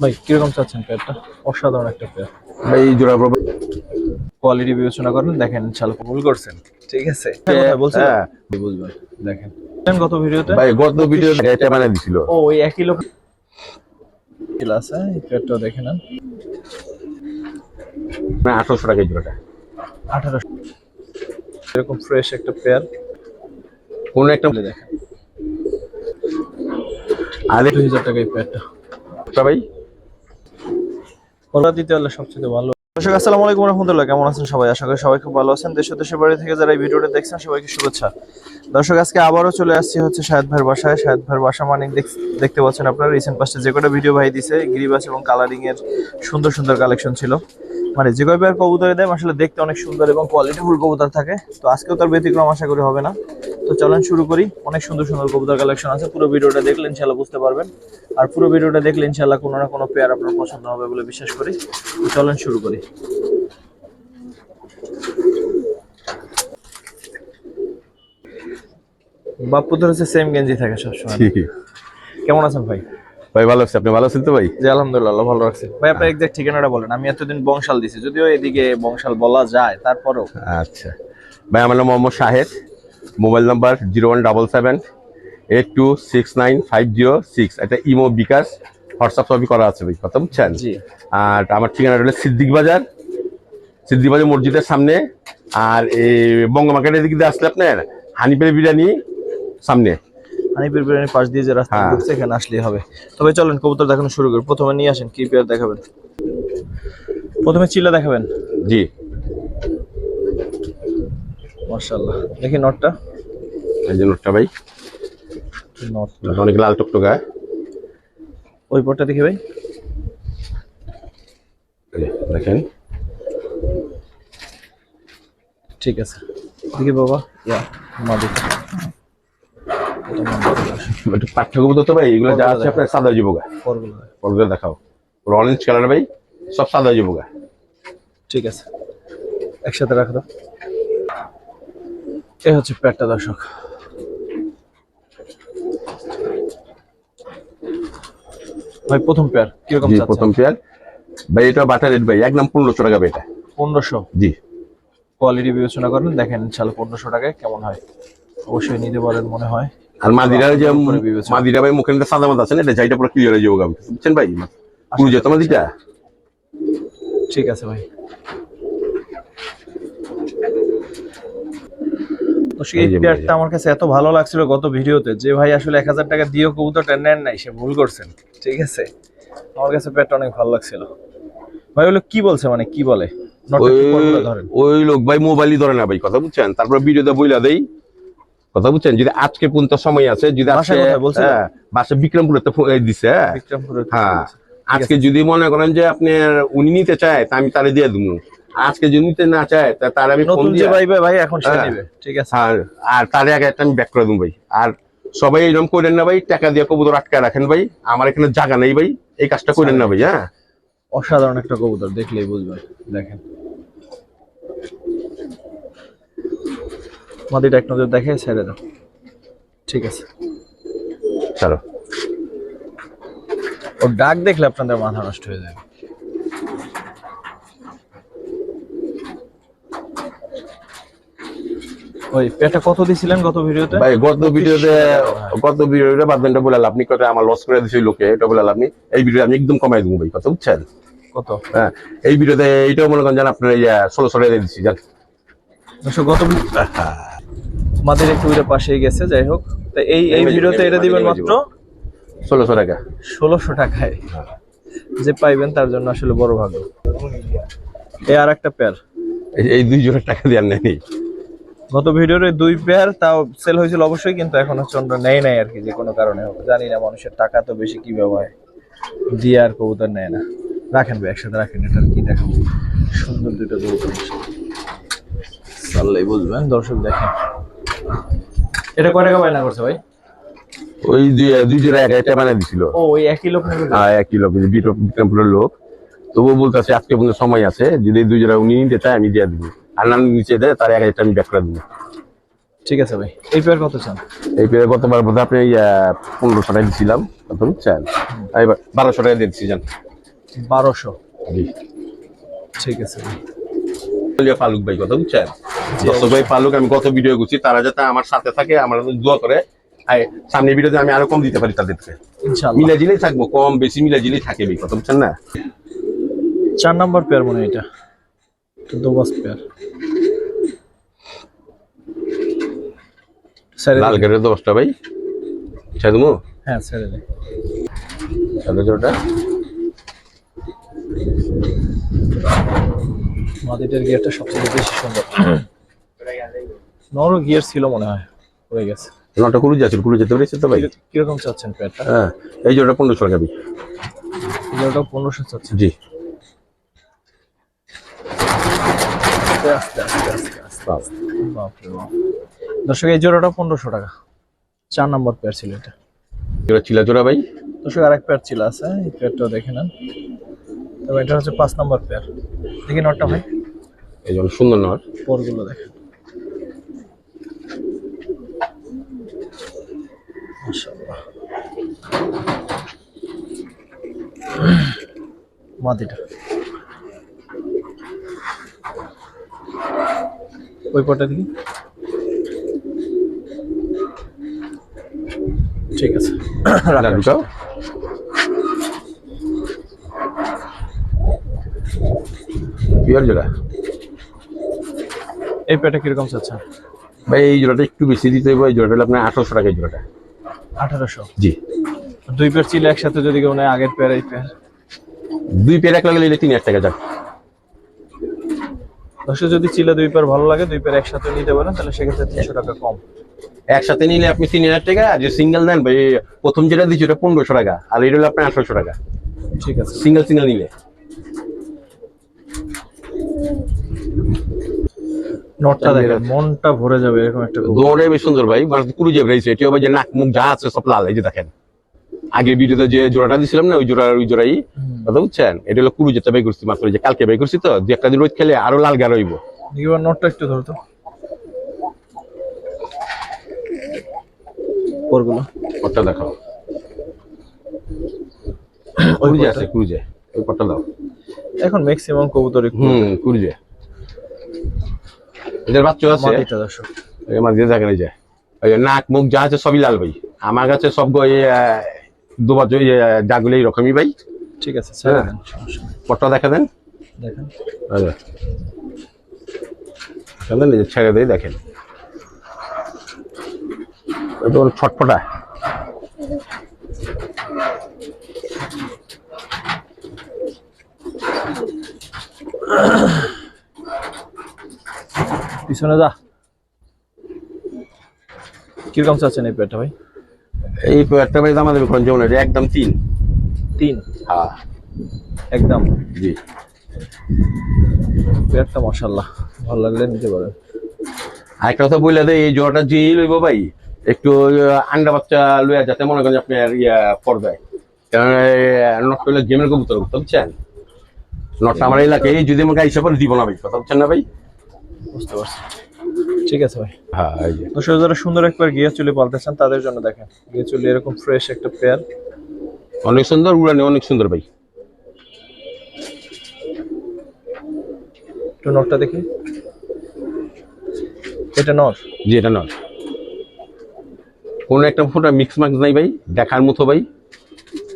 ভাই কীরকম চাচ্ছেন পেয়ারটা অসাধারণ একটা পেয়ার ভাই জোড়া প্রব- কোয়ালিটি বিবেচনা করেন দেখেন ইনশাআল্লাহ কবুল করছেন। ঠিক আছে। কথা বলছেন? হ্যাঁ। বুঝবেন দেখেন। দেখেন গত ভিডিওতে। ভাই গত ভিডিও এটা বানিয়ে দিছিল। ও ওই একই লোক ক্লাস হ্যাঁ পেয়ারটা দেখে নেন। মানে আঠারোশো টাকা এই জোড়াটা। আঠারোশো। এরকম ফ্রেশ একটা পেয়ার কোন একটা বলে দেখেন। আরে দুই হাজার টাকা এই পেয়ারটা ভাই কলা দিতে হলে সবচেয়ে ভালো। দর্শক, আসসালামু আলাইকুম রহমতুল্লাহ। কেমন আছেন সবাই? আশা করি সবাই খুব ভালো আছেন। দেশ দেশের বাড়ি থেকে যারা এই ভিডিওটা দেখছেন, সবাইকে শুভেচ্ছা। দর্শক, আজকে আবারও চলে আসছি হচ্ছে শাহেদ ভাইয়ের বাসায়। শাহেদ ভাইয়ের বাসা মানে দেখ- দেখতে পাচ্ছেন আপনারা রিসেন্ট পাশে যে কটা ভিডিও ভাই দিছে, গিরিবাস এবং কালারিং এর সুন্দর সুন্দর কালেকশন ছিল। মানে যে কয় পেয়ার কবুতরে দেয় আসলে দেখতে অনেক সুন্দর এবং কোয়ালিটিফুল কবুতর থাকে। তো আজকেও তার ব্যতিক্রম আশা করি হবে না। তো চলেন শুরু করি। অনেক সুন্দর সুন্দর কবুতর কালেকশন আছে। পুরো ভিডিওটা দেখলে ইনশাল্লাহ বুঝতে পারবেন। আর পুরো ভিডিওটা দেখলে ইনশাল্লাহ কোনো না কোনো পেয়ার আপনার পছন্দ হবে বলে বিশ্বাস করি। তো চলেন শুরু করি। বাপ্পু তো হচ্ছে সেম গেঞ্জি থাকে সবসময়। কেমন আছেন ভাই? ভাই ভালো আছে। আপনি ভালো আছেন তো ভাই? জি আলহামদুলিল্লাহ ভালো রাখছে। ভাই আপনার এক্সাক্ট ঠিকানাটা বলেন আমি এতদিন বংশাল দিছি যদিও এদিকে বংশাল বলা যায় তারপরেও। আচ্ছা। ভাই আমার নাম Mohammad Shahed mobile number zero one double seven eight two six nine five zero six. এটা ইমো বিকাশ হোয়াটসঅ্যাপ সবই করা আছে ভাই কথা বুঝছেন? জি। আর আমার ঠিকানা হলো সিদ্দিক বাজার সিদ্দিক বাজার মসজিদের সামনে। আর এই বঙ্গ মার্কেটের দিকে আসলে আপনার হানিপের বিরিয়ানি সামনে। হানিফের বিরিয়ানির পাশ দিয়ে যে রাস্তা হ্যাঁ। ঢুকছে এখানে আসলেই হবে। তবে চলেন কবুতর দেখানো শুরু করি। প্রথমে নিয়ে আসেন কি পেয়ার দেখাবেন? প্রথমে চিলা দেখাবেন? জি। মার্শাল্লাহ দেখি নটটা। এই যে নোটটা ভাই। নট অনেক লাল টকটকা। ওই পরটা দেখি ভাই। দেখেন। ঠিক আছে। দেখি বাবা। ইয়া এটা মাদি। একটু ভাই এগুলো যা আছে আপনার সাদা জীবগা পরগুলো দেখাও। অরেঞ্জ কালার ভাই সব সাদা জীবগা ঠিক আছে। একসাথে রাখো। দাও হচ্ছে প্যাটটা দর্শক। ভাই প্রথম পেয়ার কীরকম জি প্রথম পেয়ার ভাই এটা বাটার রেট ভাই একদম পনেরোশো টাকা ভাই এটা। পনেরোশো? জি। কোয়ালিটি বিবেচনা করেন দেখেন ইনশাল্লাহ পনেরোশো টাকায় কেমন হয়। অবশ্যই নিতে পারেন মনে হয়। আর মাদিরা যে মাদিরা ভাই মুখের মধ্যে সাদা মাদ আছে না? এটা যাইটা পুরো ক্লিয়ার হয়ে যাবে বুঝছেন ভাই? পুরো যেত মাদিটা ঠিক আছে ভাই। দর্শক, এই এই পেয়ারটা আমার কাছে এত ভালো লাগছিল গত ভিডিওতে যে ভাই আসলে এক হাজার টাকা দিয়েও কবুতরটা নেন নাই সে ভুল করছেন। ঠিক আছে? আমার কাছে পেয়ারটা অনেক ভালো লাগছিল। ভাই ওগুলো কি বলছে মানে কি বলে? ওই ওই লোক ভাই মোবাইলই ধরে না ভাই কথা বুঝছেন? তারপর ভিডিওতে বইলা দেই কথা বুঝছেন? যদি আজকে পর্যন্ত সময় আছে যদি বাসা আজকে? হ্যাঁ, বাসা বিক্রমপুরে তো দিছে হ্যাঁ। হ্যাঁ। আজকে যদি মনে করেন যে আপনি উনি নিতে চায় তা আমি তারে দিয়ে দেবো। আজকে যদি নিতে না চায় তা তার আমি ফোন দিয়ে ভাই ভাই এখন হ্যাঁ। ঠিক আছে। আর আর তারে আগে একটা আমি ব্যাক করে দেবো ভাই। আর সবাই এরকম করেন না ভাই টাকা দিয়ে কবুতর আটকে রাখেন ভাই। আমার এখানে জায়গা নেই ভাই এই কাজটা করেন না ভাই হ্যাঁ? অসাধারণ একটা কবুতর দেখলেই বুঝবেন। দেখেন। মাদিটা এক নজর দেখে ছেড়ে দাও। ঠিক আছে। চলো। ও ডাক দেখলে আপনাদের মাথা নষ্ট হয়ে যাবে। ওই পেটা কত দিছিলেন গত ভিডিওতে? ভাই গত ভিডিওতে গত ভিডিওতে বাদনটা বলে আপনি কত আমার লস করে দিছে লোকে এটা বলে আপনি এই ভিডিও আমি একদম কমাই দেবো ভাই কথা বুঝছেন? কত? হ্যাঁ এই ভিডিওতে এইটাও মনে করেন জান আপনার ষোলো ষোলো দিয়ে দিচ্ছি জান। গত মাদের একটু ওইটা পাশেই গেছে যাই হোক। তা এই এই ভিডিওতে এটা দিবেন মাত্র ষোলোশো টাকা। ষোলোশো টাকায়। যে পাইবেন তার জন্য আসলে বড় ভাগ্য এই আর একটা পেয়ার এই- দুই জোড়া টাকা দিয়ে আর নেই। গত ভিডিওর দুই পেয়ার তাও সেল হয়েছিল অবশ্যই কিন্তু এখন হচ্ছে অন্য নেই নাই আর কি যে কোনো কারণে হোক। জানি না মানুষের টাকা তো বেশি কি হয়। দিয়ে আর কবুতর নেয় না। রাখেন ভাই একসাথে রাখেন এটা কি দেখাবো। সুন্দর দুটো কবুতর। চাললেই বুঝবেন দর্শক দেখেন। এটা কয় টাকা বায়না করছে ভাই? ওই দুই দুই জোড়া এক একটা বানিয়ে দিছিল। ও ওই একই লোক হ্যাঁ একই লোক বিক্রমপুরের লোক। তবুও বলতেছে আজকে পর্যন্ত সময় আছে যদি দুই জোড়া উনি নিতে চায় আমি দিয়ে দিব। আর নাম নিচে দেয় তার এক একটা আমি ব্যাক করে দিব। ঠিক আছে ভাই। এই পেয়ার কত চান? এই পেয়ে গতবার বোধহয় আপনি পনেরোশো টাকা দিয়েছিলাম কত বুঝছেন এবার বারোশো টাকা দিয়ে দিচ্ছি জান। বারোশো। জি। ঠিক আছে পালুক ভাই কথা বুঝছেন দর্শক ভাই পালুক আমি গত ভিডিও করছি তারা যাতে আমার সাথে থাকে আমার দোয়া করে। সামনে ভিডিওতে আমি আরও কম দিতে পারি তাদেরকে। মিলা জিলেই থাকব কম বেশি মিলা জিলেই থাকে কথা বুঝছেন না? চার নাম্বার পেয়ার মনে এটা। দুবাস পেয়ার লাল গেটের দশটা ভাই? ছেড়ে দেবো? হ্যাঁ ছেড়ে দে সাড়ে জোরটা মাদিটার গিয়ারটা সবচেয়ে বেশি সুন্দর। নরও গিয়ার ছিল মনে হয় হয়ে গেছে। নটা কুড়ি যাচ্ছে কুড়ি যেতে পেরেছে তো ভাই? কীরকম চাচ্ছেন পেয়ারটা? হ্যাঁ এই জোরটা পনেরোশো টাকা ভাই এগুলোটা পনেরোশো চাচ্ছেন? জি। আস্তে আস্তে আস্তে আস্তে আস্তে বাপরে বাপ। দর্শক এই জোড়াটা পনেরোশো টাকা। চার নম্বর পেয়ার ছিল এটা। জোড়া চিলা জোড়া ভাই? দর্শক আরেক পেয়ার ছিল আছে এই পেয়ারটাও দেখে নেন। তবে এটা হচ্ছে পাঁচ নম্বর পেয়ার। দেখি নটটা ভাই। এই জন্য সুন্দর নর পরগুলো দেখেন। মাদিটা ওই পটা দেখি ঠিক আছে। রাখা পিওর জোড়া। এই পেটা কীরকম চাচ্ছেন? ভাই এই জোড়াটা একটু বেশি দিতে হবে এই জোড়াটা আপনার আঠারোশো টাকা এই জোড়াটা। আঠারোশো? জি। দুই পেয়ার ছিল একসাথে যদি কেউ নেয় আগের পেয়ার এই পেয়ার। দুই পেয়ার এক লাগে নিলে তিন হাজার টাকা যাক দর্শক যদি চিলে দুই পেয়ার ভালো লাগে দুই পেয়ার একসাথে নিতে পারেন তাহলে সেক্ষেত্রে তিনশো টাকা কম। একসাথে নিলে আপনি তিন হাজার টাকা আর যে সিঙ্গেল নেন ভাই প্রথম যেটা দিচ্ছি ওটা পনেরোশো টাকা আর এটা হলো আপনার আঠারোশো টাকা। ঠিক আছে। সিঙ্গেল সিঙ্গেল নিলে। নোটটা দেখেন মনটা ভরে যাবে এরকম একটা। দৌড়ে বেশ সুন্দর ভাই মানে কুড়ি যে রয়েছে এটি হবে যে নাক মুখ যা আছে সব লাল এই যে দেখেন। আগে ভিডিওতে যে জোড়াটা দিছিলাম না ওই জোড়া ওই জোড়াই। কথা বুঝছেন? এটা হলো কুড়ি যেটা বাই করছি মাত্র যে কালকে বাই করছি তো দু একটা দিন রোজ খেলে আরও লাল গা রইব এবার নোটটা একটু ধরতো পটটা দেখাও। ওই আছে কুড়ি ওই পটটা দাও। এখন ম্যাক্সিমাম কবুতরই হুম কুড়ি এদের বাচ্চা আছে। মাটিটা দর্শক এই মাছ দিয়ে দেখেন ওই নাক মুখ যা আছে সবই লাল ভাই। আমার কাছে সব দুবার ওই দাগুলো এইরকমই ভাই। ঠিক আছে ছেড়ে হ্যাঁ। পটটা দেখা দেন। দেখেন। আচ্ছা। যে ছেড়ে দিয়ে দেখেন। হলো ছটফটা পিছনে যা। কীরকম চাচ্ছেন এই পেটটা ভাই? এই একটা ভাই আমাদের যেমন এটা একদম তিন। তিন? হ্যাঁ। একদম? জি। পেয়ারটা মশাল্লাহ ভালো লাগলে নিতে পারেন। আরেকটা কথা বললে এই জ্বরটা যে লইব ভাই একটু আন্ডা বাচ্চা লইয়া যাতে মনে করেন যে আপনার ইয়া পর্দায় কারণ নট করলে গেমের কবুতর বুঝতে পারছেন নটটা আমার এলাকায় যদি আমাকে আইসা পরে দিব না ভাই কথা বুঝছেন না ভাই? বুঝতে পারছি। ঠিক আছে ভাই। হ্যাঁ দর্শক যারা সুন্দর একবার গিয়ে চুলি পালতে চান তাদের জন্য দেখেন গিয়ে চুলি এরকম ফ্রেশ একটা পেয়ার অনেক সুন্দর উড়ানে অনেক সুন্দর ভাই। একটু নটটা দেখি। এটা নট জি এটা নট কোন একটা ফোটা মিক্স মার্ক্স নাই ভাই দেখার মতো ভাই।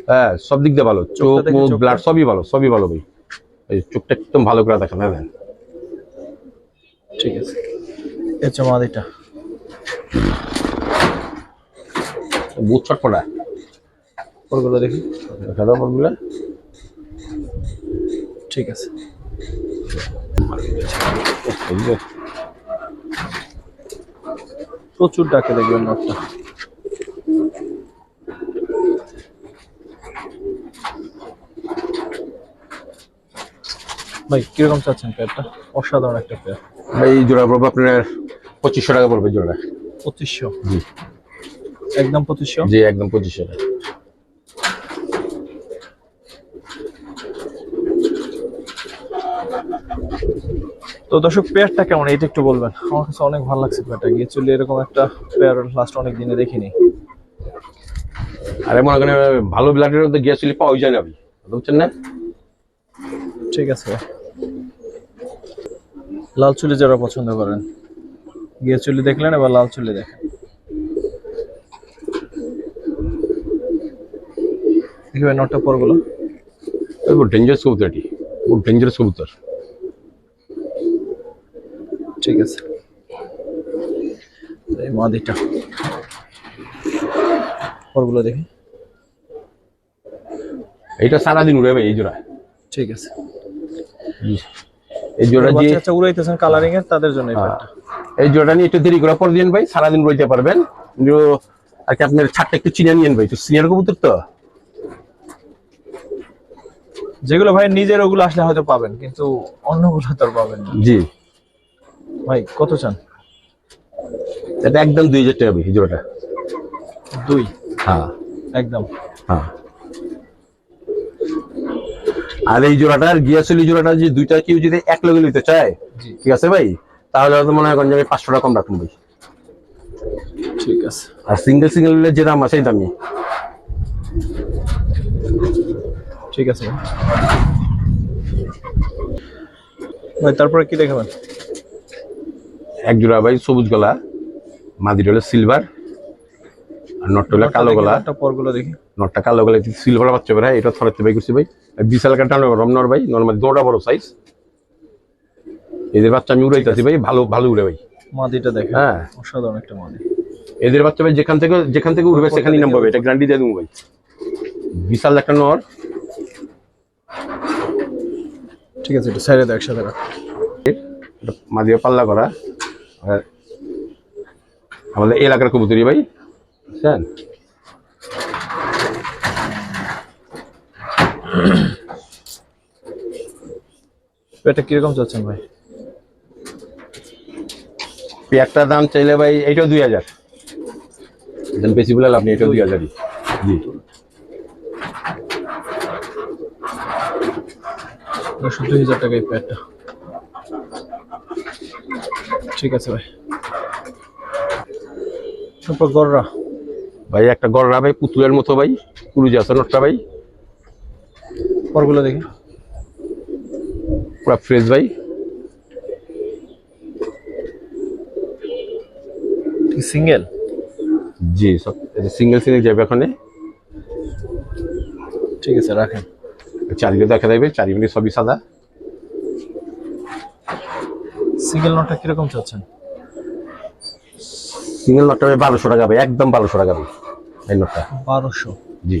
হ্যাঁ সব দিক দিয়ে ভালো। চোখ মুখ ব্লাড সবই ভালো সবই ভালো ভাই। চোখটা একদম ভালো করে দেখেন হ্যাঁ। ঠিক আছে। হচ্ছে মাদিটা। ছটফটা ওগুলো দেখি। দাও ঠিক আছে। প্রচুর ডাকে দেখবেন নটটা ভাই কীরকম চাচ্ছেন পেয়ারটা? অসাধারণ একটা পেয়ার। ভাই জোড়া পড়বে আপনার পঁচিশশো টাকা পড়বে জোড়া। পঁচিশশো? জি। একদম পঁচিশশো? জি একদম পঁচিশশো টাকা। তো দর্শক পেয়ারটা কেমন? এইটা একটু বলবেন। আমার কাছে অনেক ভালো লাগছে পেয়ারটা। গিয়ে চলে এরকম একটা পেয়ার লাস্ট অনেক দিনে দেখিনি। আরে মনে করেন ভালো ব্লাডের মধ্যে গ্যাস পাওয়া যায় না বুঝছেন না? ঠিক আছে। লাল চুলি যারা পছন্দ করেন। গিয়ে চুলি দেখলেন এবার লাল চুলি দেখেন। দেখবেন নটটা পরগুলো। বহুত ডেঞ্জারাস কবুতর এটি। বহুত ডেঞ্জারাস কবুতর। ঠিক আছে। এই মাদিটা। পরগুলো দেখি। এইটা সারাদিন উড়ে এই জোড়া। ঠিক আছে। এই জোড়া যে বাচ্চা উড়াইতেছেন কালারিং এর তাদের জন্য এই এই জোড়া নিয়ে একটু দেরি করে পর দিন ভাই সারাদিন রইতে পারবেন। আর কি আপনার ছাড়টা একটু চিনে নিয়েন ভাই তো সিনিয়র কবুতর তো। যেগুলো ভাই নিজের ওগুলো আসলে হয়তো পাবেন কিন্তু অন্যগুলো তো পাবেন না। জি। ভাই কত চান? এটা একদম দুই হাজার টাকা ভাই জোড়াটা। দুই? হ্যাঁ। একদম। হ্যাঁ। আর এই জোড়াটা আর গিয়াসলি জোড়াটা যে দুইটা কেউ যদি এক লগে নিতে চায় জি। ঠিক আছে ভাই? তাহলে হয়তো মনে হয় যে আমি পাঁচশো টাকা কম রাখুন ভাই। ঠিক আছে। আর সিঙ্গেল সিঙ্গেল নিলে যে দাম আছে এই দামই। ঠিক আছে ভাই। ভাই তারপরে কি দেখাবেন? এক জোড়া ভাই সবুজ গলা মাদির হলো সিলভার আর নটটা হলো কালো গলা। পরগুলো দেখি। নটটা কালো গলা সিলভার বাচ্চা হয় এটা থরাতে ভাই করছি ভাই। বিশাল কাটা রমনর ভাই নর্মাল দৌড়া বড় সাইজ এদের বাচ্চা আমি উড়াইতেছি ভাই ভালো ভালো উড়ে ভাই। মাদিটা দেখেন হ্যাঁ। অসাধারণ একটা মাদি এদের বাচ্চা ভাই যেখান থেকে যেখান থেকে উঠবে সেখানেই নামবে এটা গ্যারান্টি দিয়ে দেবো ভাই। বিশাল একটা নর। ঠিক আছে একটু সাইডে দেখ একসাথে রাখ। এটা পাল্লা করা। আর আমাদের এলাকার কবুতরি ভাই। বুঝছেন? এটা কীরকম চাচ্ছেন ভাই? পেয়ারটার দাম চাইলে ভাই এইটাও দুই হাজার। একদম বেশি বলে লাভ নেই এটাও দুই হাজারই। জি। দুই হাজার টাকা এই প্যাডটা ঠিক আছে ভাই। তারপর গররা। ভাই একটা ভাই পুতুলের মতো ভাই কুরুজি আছে নটটা ভাই। পরগুলো দেখি। পুরো ফ্রেশ ভাই। ঠিক সিঙ্গেল? জি সব সিঙ্গেল সিঙ্গেল যাবে ওখানে। ঠিক আছে রাখেন। চারিদিকে দেখা যাবে চারিদিকে সবই সাদা। সিঙ্গেল নোটটা কীরকম চাচ্ছেন? সিঙ্গেল নটটা বারোশো টাকা ভাই একদম বারোশো টাকা ভাই এই নটটা। বারোশো? জি।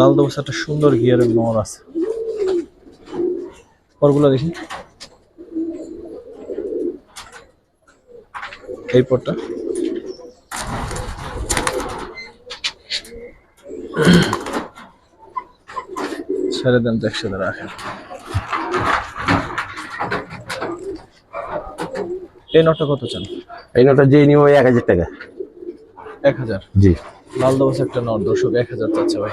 লাল দবস একটা সুন্দর গিয়ারের নর আছে। পরগুলো দেখি। এই পরটা ছেড়ে দেন তো একসাথে রাখেন এই নটটা কত চান? এই নটটা যে নিব এক হাজার টাকা। এক হাজার? জি। লাল দবস একটা নট দর্শক এক হাজার চাচ্ছে ভাই।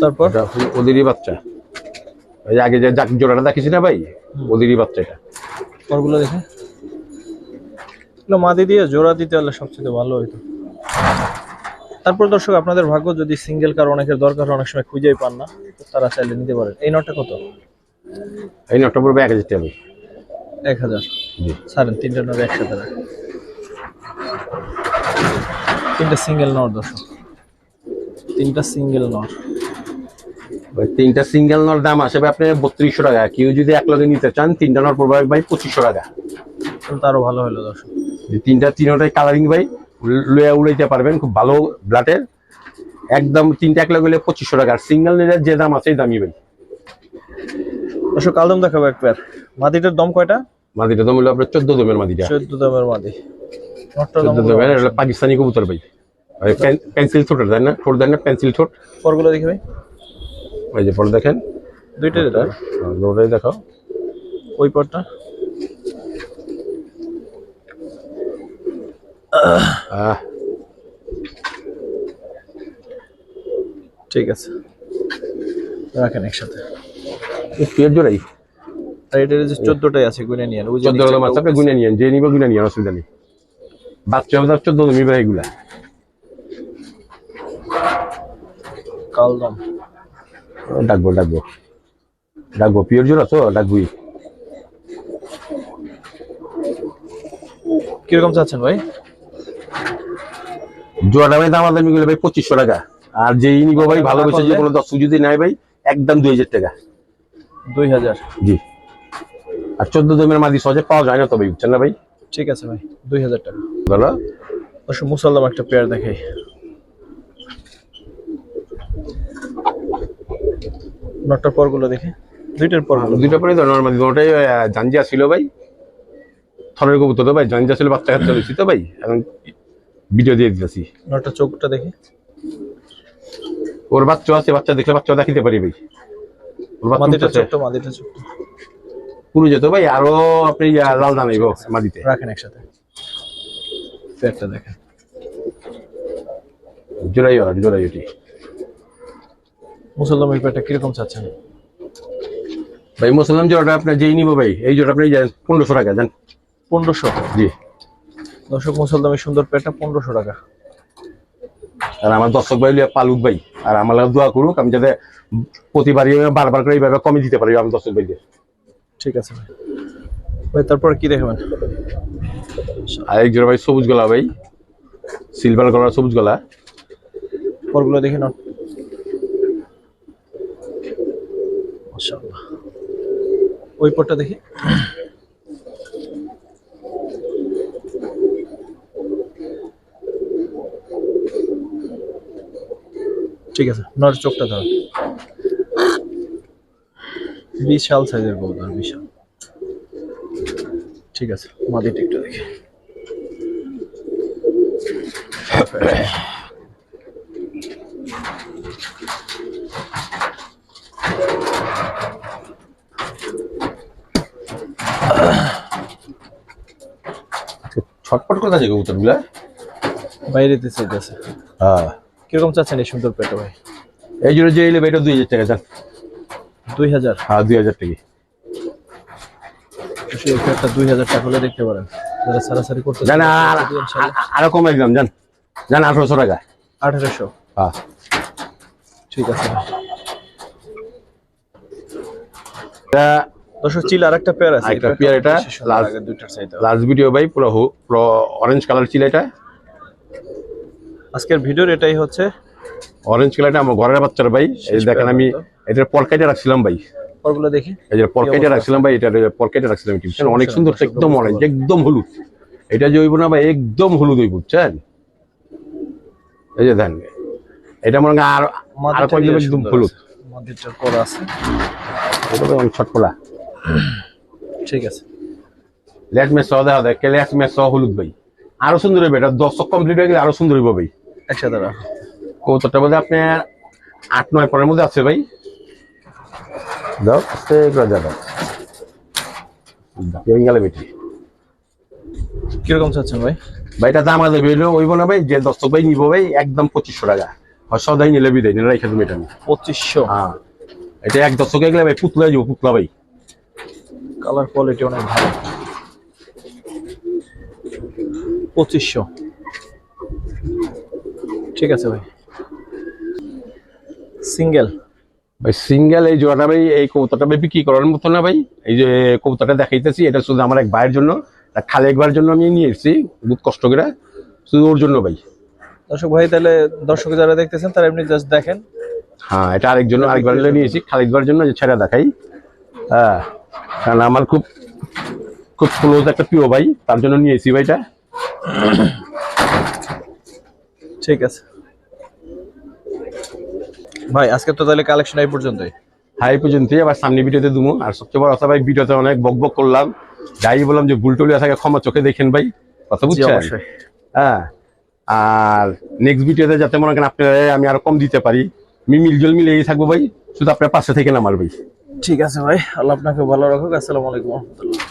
তারপর? ওদেরই বাচ্চা। ওই আগে যে জোড়াটা দেখিস না ভাই? ওদেরই বাচ্চা এটা। পরগুলো দেখে। এগুলো মাদি দিয়ে জোড়া দিতে হলে সবচেয়ে ভালো হইতো। তারপর দর্শক আপনাদের ভাগ্য যদি সিঙ্গেল কার অনেকের দরকার অনেক সময় খুঁজেই পান না তো তারা চাইলে নিতে পারেন। এই নটটা কত? এই নটটা পড়বে এক হাজার টাকা এক হাজার? জি। সারেন তিনটা নট একসাথে রাখ তিনটা সিঙ্গেল নট দর্শক। তিনটা সিঙ্গেল নট ওই তিনটা সিঙ্গেল নর দাম আসবে আপনার বত্রিশশো টাকা। কেউ যদি এক লগে নিতে চান তিনটা নর পড়বে ভাই পঁচিশশো টাকা। তাহলে তো আরও ভালো হলো দর্শক। তিনটা তিনটাই কালারিং ভাই লয়ে উড়াইতে পারবেন খুব ভালো ব্লাটের। একদম তিনটা এক লগে হলে পঁচিশশো টাকা। আর সিঙ্গেল নিলে যে দাম আছে দামই ভাই। দর্শক কালদম দেখাবো এক পেয়ার মাদিটার দম কয়টা? মাদিটা দম হলো আপনার চোদ্দ দমের মাদিটা। চোদ্দ দমের মাদি। চোদ্দ দমের এটা পাকিস্তানি কবুতর ভাই। পেন্সিল ঠোঁট দেয় না? ঠোঁট দেয় না? পেন্সিল ঠোঁট। পরগুলো দেখি ভাই। ওই যে পরে দেখেন। দুইটাই এটা ওটাই দেখাও। ওই পরটা? ঠিক আছে। রাখেন একসাথে। পেট জোড়াই? এটার যে চোদ্দটাই আছে গুনে নিয়ে ওই যে চোদ্দ নিচে হলো মাছ আপনি গুনে নিয়েন যে নিবে গুনে নিয়েন অসুবিধা নেই। বাচ্চা চোদ্দ নিবে এগুলা। কালদম। ডাকবো ডাকবো। ডাকবো পিওর জোড়া তো কীরকম চাচ্ছেন ভাই? জোড়াটা ভাই দাম আদামি করলে ভাই পঁচিশশো টাকা। আর যেই নিবো ভাই ভালোবেসে যে কোনো দশ যদি নেয় ভাই একদম দুই হাজার টাকা। দুই হাজার। জি। আর চোদ্দ দমের মাদি সহজে পাওয়া যায় না তো ভাই বুঝছেন না ভাই? ঠিক আছে ভাই দুই হাজার টাকা। বলো অবশ্য মুসাল্লাম একটা পেয়ার দেখাই। নটার পরগুলো দেখে। দুইটার পরগুলো দুইটা পরে তো নর্মালি ওটাই জাঞ্জিয়া ছিল ভাই। থরের কবুতর তো ভাই জাঞ্জিয়া ছিল বাচ্চা কাচ্চা রয়েছি তো ভাই। এখন ভিডিও দিয়ে দিতেছি। নটা চোখটা দেখে। ওর বাচ্চা আছে বাচ্চা দেখলে বাচ্চা দেখিতে পারি ভাই। ওর বাচ্চা ছোট্ট মাদিটা ছোট্ট। পুরো যেত ভাই আরও আপনি লাল দানাইব মাদিতে। রাখেন একসাথে। পেয়ারটা দেখেন। জোড়াই ওরা জোড়াই ওটি। মুসল্লাম এই পেয়ারটা কীরকম চাচ্ছেন? ভাই মুসলমান জোড়াটা আপনার যেই নিব ভাই এই জোড়া আপনি পনেরোশো টাকা যান পনেরোশো? জি। দর্শক মুসলদামের সুন্দর পেয়ারটা পনেরোশো টাকা। আর আমার দর্শক ভাই লিয়া পালুক ভাই আর আমার দোয়া করুক আমি যাতে প্রতিবারই বারবার করে এইভাবে কমে দিতে পারি আমি দর্শক ভাইদের ঠিক আছে ভাই। ভাই তারপর কি দেখাবেন? আর এক জোড়া ভাই সবুজ গলা ভাই সিলভার গলা সবুজ গলা। পরগুলো দেখে মাশাআল্লাহ। ওই পরটা দেখি। ঠিক আছে নর চোখটা ধর। বিশাল সাইজের কবুতর বিশাল। ঠিক আছে মাদিটা একটু দেখি। ছটপট করে আছে কবুতরগুলা বাইরেতে চাইতেছে হ্যাঁ। কীরকম চাচ্ছেন এই সুন্দর পেটা ভাই? এই জোড়া যে এলে এটা দুই হাজার টাকা যান দুই হাজার? হ্যাঁ দুই হাজার টাকা। এই পেয়ারটা দুই হাজার টাকা হলে দেখতে পারেন। যারা সারাসারি করতে জান আর কম একদম জান। জান আঠারোশো টাকা। আঠারোশো? হ্যাঁ। ঠিক আছে দর্শক চিল আর একটা পেয়ার আছে। আরেকটা পেয়ার এটা, লাস্ট ভিডিও ভাই পুরো পুরো অরেঞ্জ কালার ছিল এটা। আজকের ভিডিওর এটাই হচ্ছে। অরেঞ্জ কালারটা আমার ঘরের বাচ্চার ভাই। এই দেখেন আমি এটার পরকাইটা রাখছিলাম ভাই। পরগুলো দেখি। এই যে পরকাইটা রাখছিলাম ভাই এটা পরকাইটা রাখছিলাম? অনেক সুন্দর একদম অরেঞ্জ একদম হলুদ। এটা যে হইব না ভাই একদম হলুদ হইব বুঝছেন? এই যে দেন এটা মনে আর আর মাদিটা কয়েকদিন একদম হলুদ। মাদিটার পর আছে। এটা অনেক ছটপলা ঠিক আছে। লেট মেস সহ দেখা লেট মেস সহ হলুদ ভাই। আরও সুন্দর হবে এটা দশ কমপ্লিট হয়ে গেলে আরও সুন্দর হইব ভাই। একসাথে রাখো কৌতরটা বোধহয় আপনার আট নয় পরের মধ্যে আছে ভাই। দাও আস্তে করে দাও। বেঙ্গালে বেটি। কীরকম চাচ্ছেন ভাই? ভাইটা দাম আদে বেরো ওইব না ভাই যে দর্শক ভাই নিবো ভাই একদম পঁচিশশো টাকা। হয় সদাই নিলে বিদায় নিলে রেখে তুমি এটা পঁচিশশো? হ্যাঁ। এটা এক দর্শক গেলে ভাই পুতলা যাব পুতলা ভাই। কালার কোয়ালিটি অনেক ভালো। পঁচিশশো। ঠিক আছে ভাই। সিঙ্গেল। ভাই সিঙ্গেল এই জোড়াটা ভাই এই কবুতরটা ভাই বিক্রি করার মতো না ভাই। এই যে কবুতরটা দেখাইতেছি এটা শুধু আমার এক ভাইয়ের জন্য খালি একবার জন্য আমি নিয়ে এসেছি বহুত কষ্ট করে। শুধু ওর জন্য ভাই। দর্শক ভাই তাহলে দর্শক যারা দেখতেছেন তারা এমনি জাস্ট দেখেন। হ্যাঁ এটা আরেকজন আরেকবার নিয়েছি খালিদবার জন্য যে ছেড়ে দেখাই। হ্যাঁ কারণ আমার খুব খুব ক্লোজ একটা প্রিয় ভাই তার জন্য নিয়েছি ভাইটা ঠিক আছে। ভাই আজকে তো তাহলে কালেকশন এই পর্যন্তই। হাই পর্যন্তই। আবার সামনে ভিডিওতে দুমো। আর সবচেয়ে বড় কথা ভাই ভিডিওতে অনেক বক বক করলাম। যাই বললাম যে ভুল টুলিয়া থাকে ক্ষমা চোখে দেখেন ভাই। কথা বুঝছেন? হ্যাঁ আর নেক্সট ভিডিওতে যাতে মনে করেন আপনারা আমি আরও কম দিতে পারি। আমি মিলজল মিলেই থাকব ভাই। শুধু আপনার পাশে থেকে নামার ভাই। ঠিক আছে ভাই আল্লাহ আপনাকে ভালো রাখুক। আসসালামু আলাইকুম। রহমতুল্লাহ